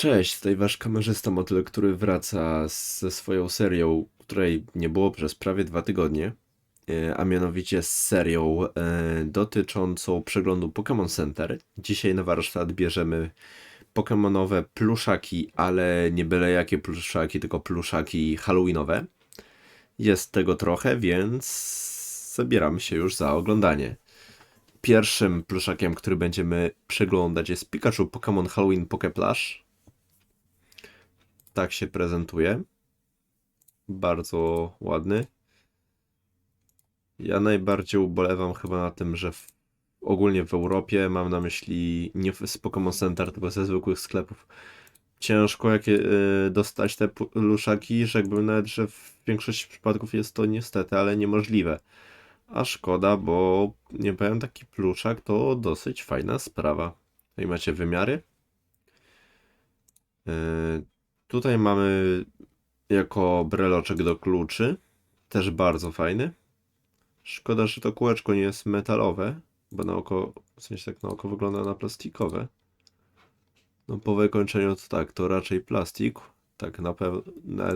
Cześć, tutaj wasz kamerzysta motyl, który wraca ze swoją serią, której nie było przez prawie dwa tygodnie, e, a mianowicie z serią e, dotyczącą przeglądu Pokémon Center. Dzisiaj na warsztat bierzemy Pokémonowe pluszaki, ale nie byle jakie pluszaki, tylko pluszaki halloweenowe. Jest tego trochę, więc zabieramy się już za oglądanie. Pierwszym pluszakiem, który będziemy przeglądać jest Pikachu Pokémon Halloween Poké. Tak się prezentuje. Bardzo ładny. Ja najbardziej ubolewam chyba na tym, że w, ogólnie w Europie, mam na myśli nie z Pokémon Center, tylko ze zwykłych sklepów, ciężko jakie, y, dostać te luszaki, rzekłbym nawet, że w większości przypadków jest to niestety, ale niemożliwe. A szkoda, bo nie powiem, taki pluszak to dosyć fajna sprawa. Tutaj macie wymiary. Yy, tutaj mamy jako breloczek do kluczy. Też bardzo fajny. Szkoda, że to kółeczko nie jest metalowe, bo na oko, w sensie tak na oko wygląda na plastikowe. No po wykończeniu to tak, to raczej plastik. Tak na pewno,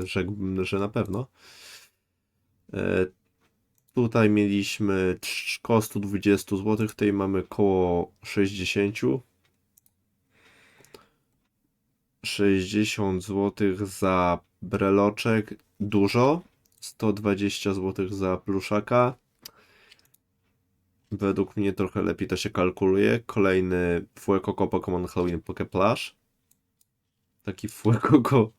rzekłbym, że na pewno. E, Tutaj mieliśmy koło 120 zł, tutaj mamy koło 60. 60 zł za breloczek, dużo. 120 zł za pluszaka. Według mnie trochę lepiej to się kalkuluje. Kolejny Fuecoco Pokémon Halloween Poké Plush. Taki Fuecoco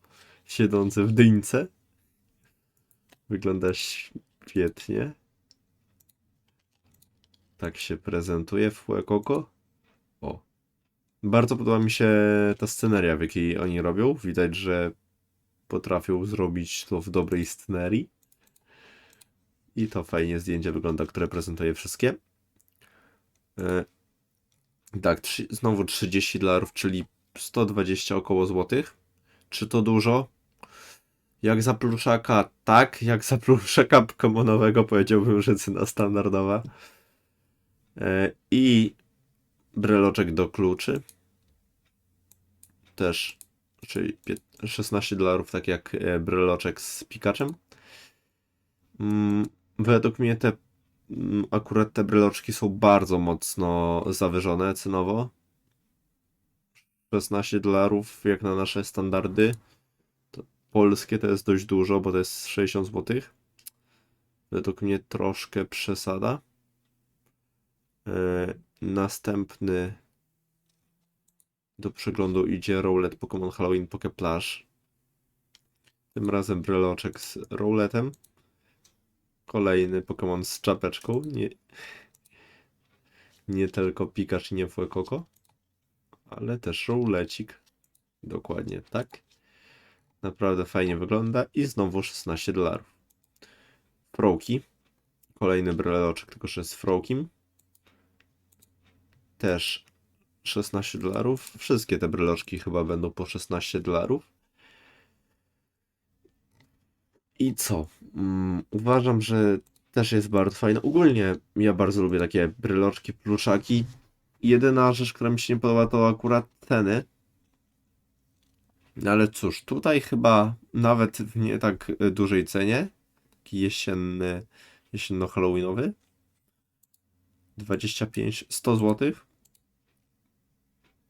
siedzący w dyńce. Wygląda świetnie. Tak się prezentuje Fuecoco. Bardzo podoba mi się ta sceneria, w jakiej oni robią. Widać, że potrafią zrobić to w dobrej scenerii. I to fajnie zdjęcie wygląda, które prezentuje wszystkie. E, tak, znowu 30 dolarów, czyli 120 około złotych. Czy to dużo? Jak za pluszaka, tak. Jak za pluszaka Pokemonowego powiedziałbym, że cena standardowa. E, I breloczek do kluczy. Też, czyli pię- 16 dolarów, tak jak e, breloczek z Pikaczem. Mm, Według mnie te mm, akurat te breloczki są bardzo mocno zawyżone cenowo. 16 dolarów jak na nasze standardy. To polskie to jest dość dużo, bo to jest 60 zł. Według mnie troszkę przesada. E, następny do przeglądu idzie Rowlet Pokémon Halloween Poké Plush. Tym razem breloczek z Rowletem. Kolejny Pokémon z czapeczką. Nie, nie tylko Pikachu nie Fuecoco, ale też Rowlecik. Dokładnie tak. Naprawdę fajnie wygląda i znowu 16 dolarów. Froki. Kolejny breloczek, tylko że z Frokim. Też 16 dolarów. Wszystkie te breloczki chyba będą po 16 dolarów. I co? Mm, uważam, że też jest bardzo fajne. Ogólnie ja bardzo lubię takie bryloczki, pluszaki. Jedyna rzecz, która mi się nie podoba, to akurat ceny. No Ale cóż, tutaj chyba nawet w nie tak dużej cenie, taki jesienny, jesienno-halloweenowy, 25, 100 zł.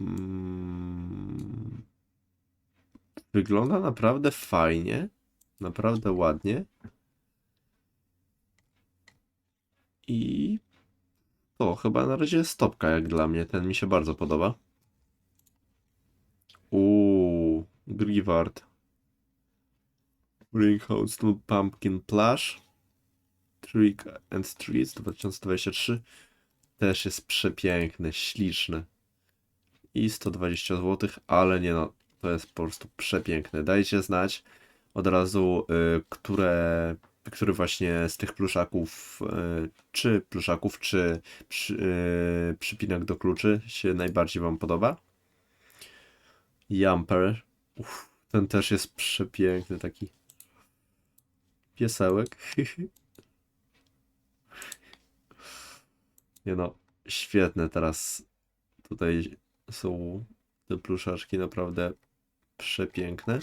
Mm, Wygląda naprawdę fajnie, naprawdę ładnie. I to chyba na razie jest stopka jak dla mnie. Ten mi się bardzo podoba. Uuu, Grivard. Ringhouse Pumpkin Plush. Trick and Treats 2023. Też jest przepiękny, śliczny. I 120 zł, ale nie no, to jest po prostu przepiękne. Dajcie znać od razu, y, które, który właśnie z tych pluszaków, y, czy pluszaków, czy przy, y, przypinek do kluczy się najbardziej Wam podoba. Jumper. Uff, ten też jest przepiękny, taki piesełek. Nie no, świetne teraz tutaj są te pluszaczki, naprawdę Przepiękne.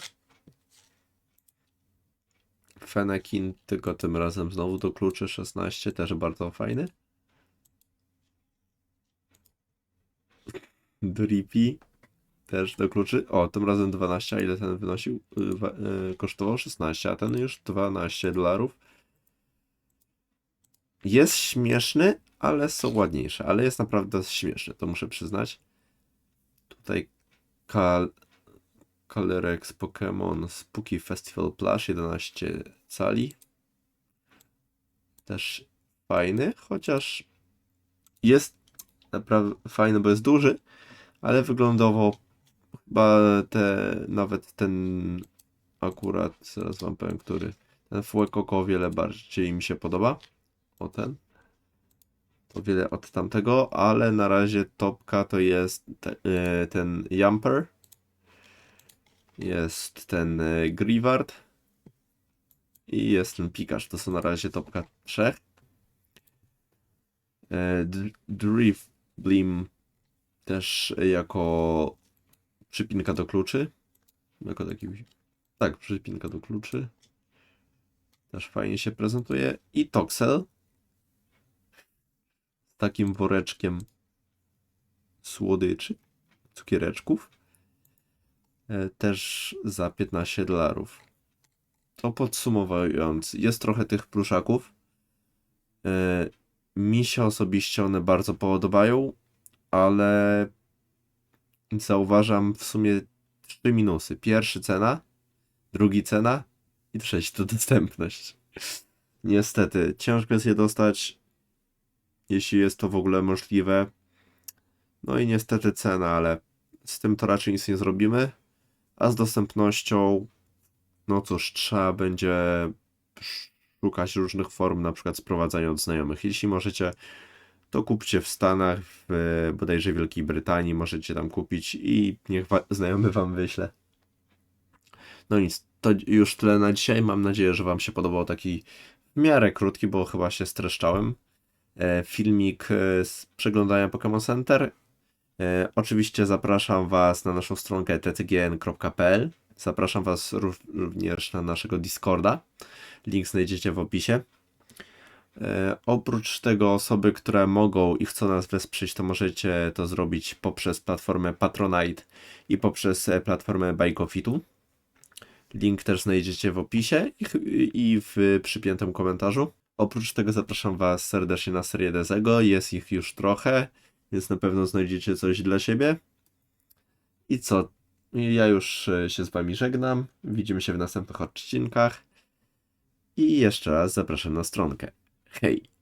Fenekin, tylko tym razem znowu do kluczy 16, też bardzo fajny. Drippy, też do kluczy. O, tym razem 12, a ile ten wynosił? Y, y, Kosztował 16, a ten już 12 dolarów. Jest śmieszny, ale są ładniejsze. Ale jest naprawdę śmieszny, to muszę przyznać. Tutaj Kal Colorex Pokémon Spooky Festival Plush 11 cali. Też fajny, chociaż jest naprawdę fajny, bo jest duży, ale wyglądowo chyba te, nawet ten akurat, zaraz wam powiem, który, ten Fuecoco o wiele bardziej mi się podoba. O ten. O wiele od tamtego, ale na razie topka to jest te, e, ten Jumper. Jest ten e, Grivard. I jest ten Pikachu. To są na razie topka trzech. E, Drift Blim też jako przypinka do kluczy. Jako taki. Tak, przypinka do kluczy. Też fajnie się prezentuje. I Toxel. Takim woreczkiem słodyczy, cukiereczków. E, Też za 15 dolarów. To podsumowując, jest trochę tych pluszaków. E, Mi się osobiście one bardzo podobają, ale zauważam w sumie trzy minusy. Pierwszy cena, drugi cena i trzeci to dostępność. Niestety, ciężko jest je dostać, jeśli jest to w ogóle możliwe. No i niestety cena, ale z tym to raczej nic nie zrobimy. A z dostępnością, no cóż, trzeba będzie szukać różnych form, na przykład sprowadzania od znajomych. Jeśli możecie, to kupcie w Stanach, w bodajże Wielkiej Brytanii, możecie tam kupić i niech wa- znajomy wam wyśle. No nic, to już tyle na dzisiaj. Mam nadzieję, że wam się podobał taki w miarę krótki, bo chyba się streszczałem. E, filmik e, z przeglądania Pokémon Center. E, oczywiście zapraszam was na naszą stronkę ttgn.pl. Zapraszam was rów- również na naszego Discorda. Link znajdziecie w opisie. Oprócz tego osoby, które mogą i chcą nas wesprzeć, to możecie to zrobić poprzez platformę Patronite i poprzez platformę Bajkofitu. Link też znajdziecie w opisie i w przypiętym komentarzu. Oprócz tego zapraszam Was serdecznie na serię Dezego. Jest ich już trochę, więc na pewno znajdziecie coś dla siebie. I co? Ja już e, się z Wami żegnam. Widzimy się w następnych odcinkach. I jeszcze raz zapraszam na stronkę. Hej!